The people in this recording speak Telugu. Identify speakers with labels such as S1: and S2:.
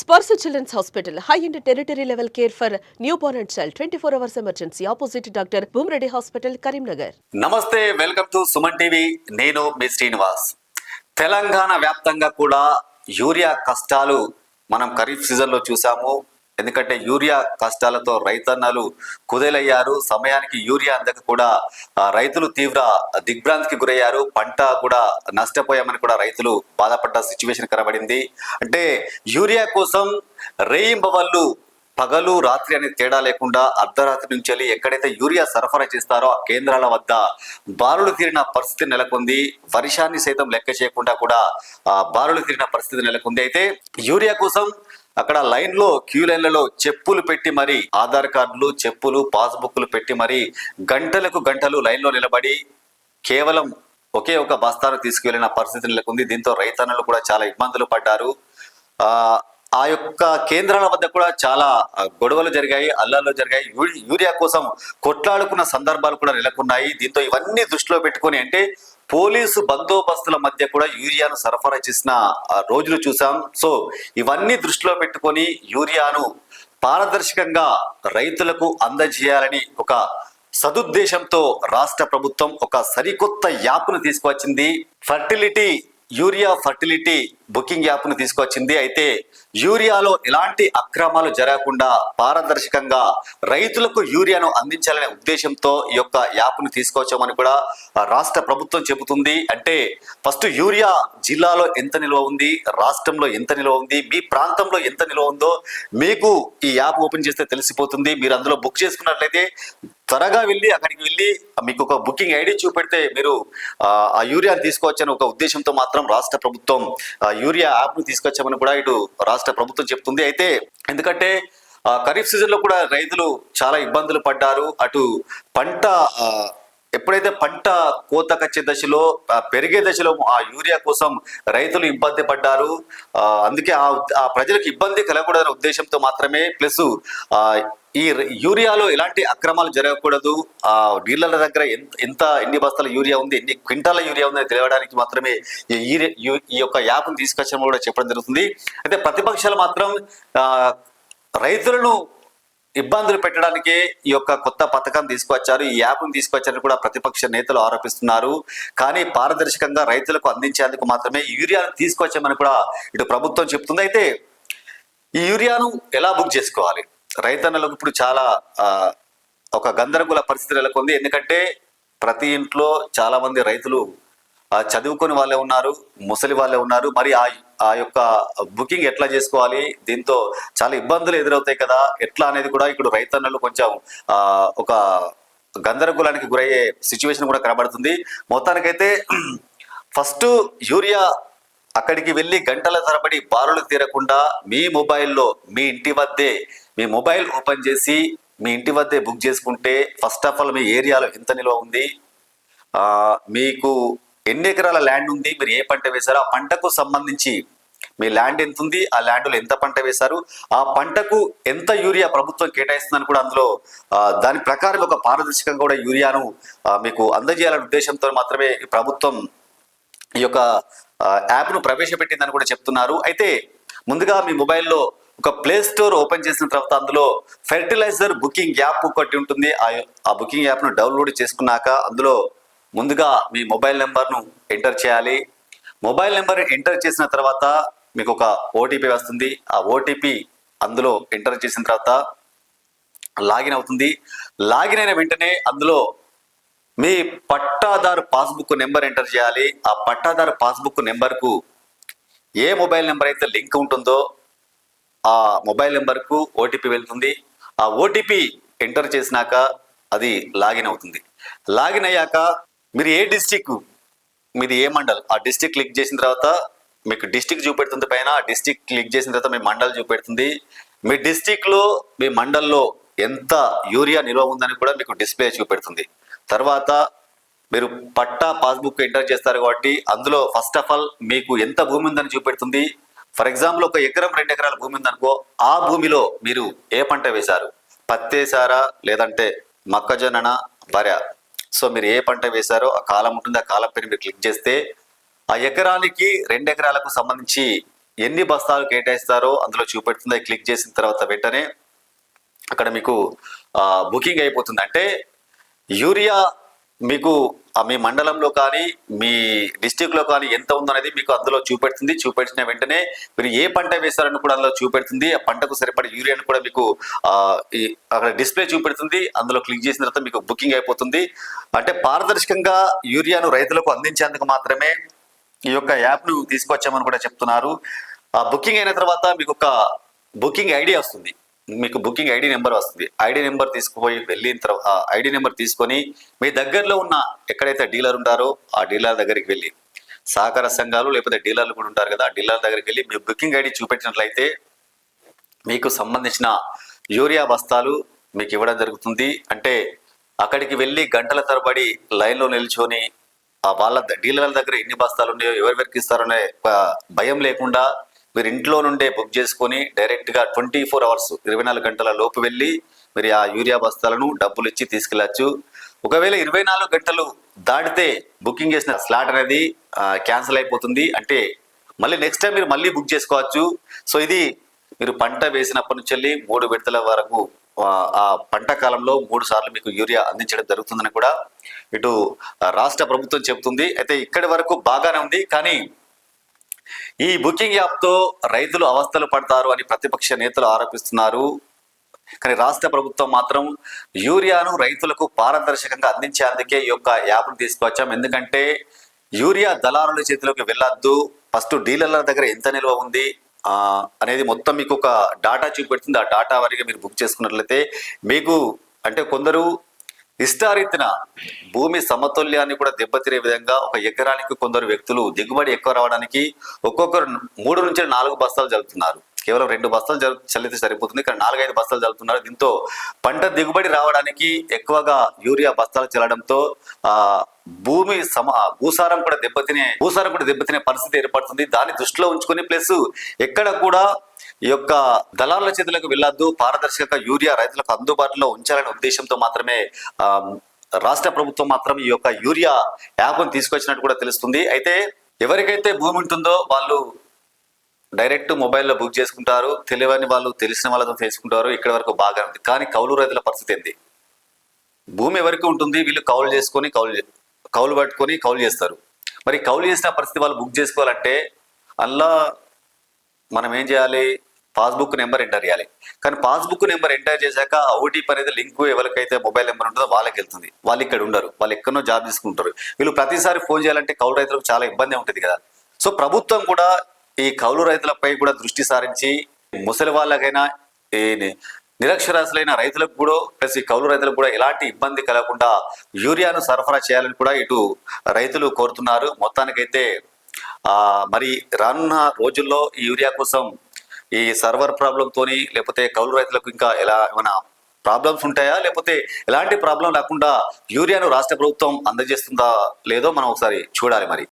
S1: Sparsha children's hospital high and territory level care for newborn and child twenty four hours emergency opposite doctor Bhoomareddy hospital Karimnagar
S2: నమస్తే వెల్కమ్ టు సుమన్ టీవీ నేను మీ శ్రీనివాస్. తెలంగాణ వ్యాప్తంగా కూడా యూరియా కష్టాలు మనం ఖరీఫ్ సీజన్లో చూసాము. ఎందుకంటే యూరియా కష్టాలతో రైతన్నలు కుదేలయ్యారు. సమయానికి యూరియా అందక కూడా రైతులు తీవ్ర దిగ్భ్రాంతికి గురయ్యారు. పంట కూడా నష్టపోయామని కూడా రైతులు బాధపడ్డ సిచ్యువేషన్ కనబడింది. అంటే యూరియా కోసం రేయింబవళ్ళు పగలు రాత్రి అనే తేడా లేకుండా అర్ధరాత్రి నుంచి వెళ్ళి ఎక్కడైతే యూరియా సరఫరా చేస్తారో ఆ కేంద్రాల వద్ద బారులు తీరిన పరిస్థితి నెలకొంది. వర్షాన్ని సైతం లెక్క చేయకుండా కూడా ఆ బారులు తీరిన పరిస్థితి నెలకొంది. అయితే యూరియా కోసం అక్కడ లైన్లో క్యూ లైన్లలో చెప్పులు పెట్టి మరి ఆధార్ కార్డులు చెప్పులు పాస్బుక్లు పెట్టి మరి గంటలకు గంటలు లైన్లో నిలబడి కేవలం ఒకే ఒక బస్తాను తీసుకువెళ్ళిన పరిస్థితి నెలకొంది. దీంతో రైతన్నలు కూడా చాలా ఇబ్బందులు పడ్డారు. ఆ యొక్క కేంద్రాల వద్ద కూడా చాలా గొడవలు జరిగాయి అల్లాలు జరిగాయి. యూరియా కోసం కొట్లాడుకున్న సందర్భాలు కూడా నెలకొన్నాయి. దీంతో ఇవన్నీ దృష్టిలో పెట్టుకొని అంటే పోలీసు బందోబస్తుల మధ్య కూడా యూరియాను సరఫరా చేసిన ఆ, రోజులు చూసాం. సో ఇవన్నీ దృష్టిలో పెట్టుకొని యూరియాను పారదర్శకంగా రైతులకు అందజేయాలని ఒక సదుద్దేశంతో రాష్ట్ర ప్రభుత్వం ఒక సరికొత్త యాప్ను తీసుకువచ్చింది. ఫర్టిలిటీ యూరియా ఫర్టిలిటీ బుకింగ్ యాప్ను తీసుకొచ్చింది. అయితే యూరియాలో ఎలాంటి అక్రమాలు జరగకుండా పారదర్శకంగా రైతులకు యూరియాను అందించాలనే ఉద్దేశంతో ఈ యొక్క యాప్ను తీసుకొచ్చామని కూడా రాష్ట్ర ప్రభుత్వం చెబుతుంది. అంటే ఫస్ట్ యూరియా జిల్లాలో ఎంత నిల్వ ఉంది? రాష్ట్రంలో ఎంత నిల్వ ఉంది? మీ ప్రాంతంలో ఎంత నిల్వ ఉందో మీకు ఈ యాప్ ఓపెన్ చేస్తే తెలిసిపోతుంది. మీరు అందులో బుక్ చేసుకున్నట్లయితే త్వరగా వెళ్ళి అక్కడికి వెళ్ళి మీకు ఒక బుకింగ్ ఐడి చూపెడితే మీరు ఆ, యూరియాని తీసుకోవచ్చని ఒక ఉద్దేశంతో మాత్రం రాష్ట్ర ప్రభుత్వం యూరియా యాప్ను తీసుకొచ్చామని కూడా ఇటు రాష్ట్ర ప్రభుత్వం చెప్తుంది. అయితే ఎందుకంటే ఆ, ఖరీఫ్ సీజన్లో కూడా రైతులు చాలా ఇబ్బందులు పడ్డారు. అటు పంట ఎప్పుడైతే పంట కోతకొచ్చే దశలో పెరిగే దశలో ఆ యూరియా కోసం రైతులు ఇబ్బంది పడ్డారు. అందుకే ఆ ఆ ప్రజలకు ఇబ్బంది కలగకూడదనే ఉద్దేశంతో మాత్రమే ప్లస్ ఆ, ఈ యూరియాలో ఎలాంటి అక్రమాలు జరగకూడదు? ఆ డీలర్ల దగ్గర ఎంత ఎంత ఎన్ని బస్తాల యూరియా ఉంది? ఎన్ని క్వింటాల యూరియా ఉంది? తెలియడానికి మాత్రమే ఈ ఈ- ఈ- యొక్క యాప్ను తీసుకొచ్చామని కూడా చెప్పడం జరుగుతుంది. అయితే ప్రతిపక్షాలు మాత్రం రైతులను ఇబ్బందులు పెట్టడానికే ఈ యొక్క కొత్త పథకం తీసుకొచ్చారు. ఈ యాప్ను తీసుకొచ్చారని కూడా ప్రతిపక్ష నేతలు ఆరోపిస్తున్నారు. కానీ పారదర్శకంగా రైతులకు అందించేందుకు మాత్రమే ఈ యూరియాను తీసుకొచ్చామని కూడా ఇటు ప్రభుత్వం చెప్తుంది. అయితే ఈ యూరియాను ఎలా బుక్ చేసుకోవాలి? రైతన్నలకు ఇప్పుడు చాలా ఒక గందరగోళ పరిస్థితి నెలకొంది. ఎందుకంటే ప్రతి ఇంట్లో చాలా మంది రైతులు చదువుకొని వాళ్ళే ఉన్నారు ముసలి వాళ్ళే ఉన్నారు. మరి ఆ ఆ యొక్క బుకింగ్ ఎట్లా చేసుకోవాలి? దీంతో చాలా ఇబ్బందులు ఎదురవుతాయి కదా. ఎట్లా అనేది కూడా ఇప్పుడు రైతన్నలు కొంచెం ఒక గందరగోళానికి గురయ్యే సిచ్యువేషన్ కూడా కనబడుతుంది. మొత్తానికైతే ఫస్ట్ యూరియా అక్కడికి వెళ్ళి గంటల తరబడి బారులు తీరకుండా మీ మొబైల్లో మీ ఇంటి వద్దే మీ మొబైల్ ఓపెన్ చేసి మీ ఇంటి వద్దే బుక్ చేసుకుంటే ఫస్ట్ ఆఫ్ ఆల్ మీ ఏరియాలో ఎంత నిల్వ ఉంది? మీకు ఎన్ని ఎకరాల ల్యాండ్ ఉంది? మీరు ఏ పంట వేశారో? ఆ పంటకు సంబంధించి మీ ల్యాండ్ ఎంత ఉంది ఆ ల్యాండ్లో ఎంత పంట వేశారు? ఆ పంటకు ఎంత యూరియా ప్రభుత్వం కేటాయిస్తుందని కూడా అందులో దాని ప్రకారం ఒక పారదర్శకంగా కూడా యూరియాను మీకు అందజేయాలనే ఉద్దేశంతో మాత్రమే ఈ ప్రభుత్వం ఈ యొక్క యాప్ను ప్రవేశపెట్టిందని కూడా చెప్తున్నారు. అయితే ముందుగా మీ మొబైల్లో ఒక ప్లే స్టోర్ ఓపెన్ చేసిన తర్వాత అందులో ఫెర్టిలైజర్ బుకింగ్ యాప్ ఒకటి ఉంటుంది. ఆ ఆ బుకింగ్ యాప్ను డౌన్లోడ్ చేసుకున్నాక అందులో ముందుగా మీ మొబైల్ నెంబర్ను ఎంటర్ చేయాలి. మొబైల్ నెంబర్ ఎంటర్ చేసిన తర్వాత మీకు ఒక ఓటీపీ వస్తుంది. ఆ ఓటీపీ అందులో ఎంటర్ చేసిన తర్వాత లాగిన్ అవుతుంది. లాగిన్ అయిన వెంటనే అందులో మీ పట్టాదారు పాస్బుక్ నెంబర్ ఎంటర్ చేయాలి. ఆ పట్టాదారు పాస్బుక్ నెంబర్కు ఏ మొబైల్ నెంబర్ అయితే లింక్ ఉంటుందో ఆ మొబైల్ నెంబర్కు ఓటీపీ వెళ్తుంది. ఆ ఓటీపీ ఎంటర్ చేసినాక అది లాగిన్ అవుతుంది. లాగిన్ అయ్యాక మీరు ఏ డిస్టిక్ మీది ఏ మండల్ ఆ డిస్టిక్ క్లిక్ చేసిన తర్వాత మీకు డిస్టిక్ చూపెడుతుంది పైన ఆ డిస్టిక్ క్లిక్ చేసిన తర్వాత మీ మండల్ చూపెడుతుంది. మీ డిస్టిక్లో మీ మండల్లో ఎంత యూరియా నిల్వ ఉందని కూడా మీకు డిస్ప్లే చూపెడుతుంది. తర్వాత మీరు పట్టా పాస్బుక్ ఎంటర్ చేస్తారు కాబట్టి అందులో ఫస్ట్ ఆఫ్ ఆల్ మీకు ఎంత భూమి ఉందని చూపెడుతుంది. ఫర్ ఎగ్జాంపుల్ ఒక ఎకరం రెండు ఎకరాల భూమి ఉందనుకో ఆ భూమిలో మీరు ఏ పంట వేశారు? పత్తేసారా లేదంటే మొక్కజొన్న వర సో మీరు ఏ పంట వేశారో ఆ కాలం ఉంటుంది ఆ కాలం పేరు మీరు క్లిక్ చేస్తే ఆ ఎకరానికి రెండు ఎకరాలకు సంబంధించి ఎన్ని బస్తాలు కేటాయిస్తారో అందులో చూపెడుతుంది. క్లిక్ చేసిన తర్వాత వెంటనే అక్కడ మీకు బుకింగ్ అయిపోతుంది. అంటే యూరియా మీకు మీ మండలంలో కానీ మీ డిస్టిక్లో కానీ ఎంత ఉందనేది మీకు అందులో చూపెడుతుంది. చూపెట్టిన వెంటనే మీరు ఏ పంట వేస్తారని కూడా అందులో చూపెడుతుంది. ఆ పంటకు సరిపడే యూరియాను కూడా మీకు అక్కడ డిస్ప్లే చూపెడుతుంది. అందులో క్లిక్ చేసిన తర్వాత మీకు బుకింగ్ అయిపోతుంది. అంటే పారదర్శకంగా యూరియాను రైతులకు అందించేందుకు మాత్రమే ఈ యొక్క యాప్ను తీసుకొచ్చామని కూడా చెప్తున్నారు. ఆ బుకింగ్ అయిన తర్వాత మీకు ఒక బుకింగ్ ఐడి వస్తుంది. మీకు బుకింగ్ ఐడి నెంబర్ వస్తుంది. ఐడి నెంబర్ తీసుకుపోయి వెళ్ళిన తర్వాత ఐడి నెంబర్ తీసుకొని మీ దగ్గరలో ఉన్న ఎక్కడైతే డీలర్ ఉంటారో ఆ డీలర్ దగ్గరికి వెళ్ళి సహకార సంఘాలు లేకపోతే డీలర్లు కూడా ఉంటారు కదా డీలర్ దగ్గరికి వెళ్ళి మీ బుకింగ్ ఐడి చూపించినట్లయితే మీకు సంబంధించిన యూరియా బస్తాలు మీకు ఇవ్వడం జరుగుతుంది. అంటే అక్కడికి వెళ్ళి గంటల తరబడి లైన్లో నిల్చొని ఆ వాళ్ళ ద- డీలర్ల దగ్గర ఎన్ని బస్తాలు ఉన్నాయో ఎవరెవరికి ఇస్తారనే భయం లేకుండా మీరు ఇంట్లో నుండే బుక్ చేసుకొని డైరెక్ట్గా ట్వంటీ ఫోర్ అవర్స్ ఇరవై నాలుగు గంటల లోపు వెళ్ళి మీరు ఆ యూరియా బస్తాలను డబ్బులు ఇచ్చి తీసుకెళ్ళచ్చు. ఒకవేళ ఇరవై నాలుగు గంటలు దాటితే బుకింగ్ చేసిన స్లాట్ అనేది క్యాన్సిల్ అయిపోతుంది. అంటే మళ్ళీ నెక్స్ట్ టైం మీరు మళ్ళీ బుక్ చేసుకోవచ్చు. సో ఇది మీరు పంట వేసినప్పటి నుంచి వెళ్ళి మూడు విడతల వరకు ఆ, పంట కాలంలో మూడు సార్లు మీకు యూరియా అందించడం జరుగుతుందని కూడా ఇటు రాష్ట్ర ప్రభుత్వం చెబుతుంది. అయితే ఇక్కడి వరకు బాగానే ఉంది. కానీ ఈ బుకింగ్ యాప్తో రైతులు అవస్థలు పడతారు అని ప్రతిపక్ష నేతలు ఆరోపిస్తున్నారు. కానీ రాష్ట్ర ప్రభుత్వం మాత్రం యూరియాను రైతులకు పారదర్శకంగా అందించేందుకే ఈ యొక్క యాప్ను తీసుకొచ్చాం ఎందుకంటే యూరియా దళారుల చేతిలోకి వెళ్ళొద్దు. ఫస్ట్ డీలర్ల దగ్గర ఎంత నిల్వ ఉంది? అనేది మొత్తం మీకు ఒక డాటా చూపెడుతుంది. ఆ డాటా వరకు మీరు బుక్ చేసుకున్నట్లయితే మీకు అంటే కొందరు ఇష్టారీతిన భూమి సమతుల్యాన్ని కూడా దెబ్బతినే విధంగా ఒక ఎకరానికి కొందరు వ్యక్తులు దిగుబడి ఎక్కువ రావడానికి ఒక్కొక్కరు మూడు నుంచి నాలుగు బస్తాలు జరుపుతున్నారు కేవలం రెండు బస్తాలు జరు చల్లితే సరిపోతుంది. ఇక్కడ నాలుగైదు బస్తాలు జరుపుతున్నారు దీంతో పంట దిగుబడి రావడానికి ఎక్కువగా యూరియా బస్తాలు చల్లడంతో ఆ భూమి సమ భూసారం కూడా దెబ్బతినే భూసారం కూడా దెబ్బతినే పరిస్థితి ఏర్పడుతుంది. దాన్ని దృష్టిలో ఉంచుకొని ప్లస్ ఎక్కడ కూడా ఈ యొక్క దళారుల చేతులకు వెళ్ళొద్దు పారదర్శక యూరియా రైతులకు అందుబాటులో ఉంచాలనే ఉద్దేశంతో మాత్రమే రాష్ట్ర ప్రభుత్వం మాత్రం ఈ యొక్క యూరియా యాప్ను తీసుకొచ్చినట్టు కూడా తెలుస్తుంది. అయితే ఎవరికైతే భూమి ఉంటుందో వాళ్ళు డైరెక్ట్ మొబైల్లో బుక్ చేసుకుంటారు. తెలియని వాళ్ళు తెలిసిన వాళ్ళతో తెలుసుకుంటారు. ఇక్కడ వరకు బాగా ఉంది. కానీ కౌలు రైతుల పరిస్థితి ఏంది? భూమి ఎవరికి ఉంటుంది? వీళ్ళు కౌలు చేసుకొని కౌలు కౌలు పట్టుకొని కౌలు చేస్తారు. మరి కౌలు చేసిన పరిస్థితి వాళ్ళు బుక్ చేసుకోవాలంటే అందులో మనం ఏం చేయాలి? పాస్బుక్ నెంబర్ ఎంటర్ చేయాలి. కానీ పాస్బుక్ నెంబర్ ఎంటర్ చేశాక ఓటీపీ అనేది లింక్ ఎవరికైతే మొబైల్ నెంబర్ ఉంటుందో వాళ్ళకి వెళ్తుంది. వాళ్ళు ఇక్కడ ఉండరు. వాళ్ళు ఎక్కడో జాబ్ తీసుకుంటారు. వీళ్ళు ప్రతిసారి ఫోన్ చేయాలంటే కౌలు రైతులకు చాలా ఇబ్బంది ఉంటుంది కదా. సో ప్రభుత్వం కూడా ఈ కౌలు రైతులపై కూడా దృష్టి సారించి ముసలి వాళ్ళకైనా ఈ నిరక్షరాస్యులైన రైతులకు కూడా ప్లస్ ఈ కౌలు రైతులకు కూడా ఎలాంటి ఇబ్బంది కలగకుండా యూరియాను సరఫరా చేయాలని కూడా ఇటు రైతులు కోరుతున్నారు. మొత్తానికైతే మరి రానున్న రోజుల్లో ఈ యూరియా కోసం ఈ సర్వర్ ప్రాబ్లం తోని లేకపోతే కౌలు రైతులకు ఇంకా ఎలా ఏమైనా ప్రాబ్లమ్స్ ఉంటాయా? లేకపోతే ఎలాంటి ప్రాబ్లం లేకుండా యూరియాను రాష్ట్ర ప్రభుత్వం అందజేస్తుందా? లేదో మనం ఒకసారి చూడాలి మరి.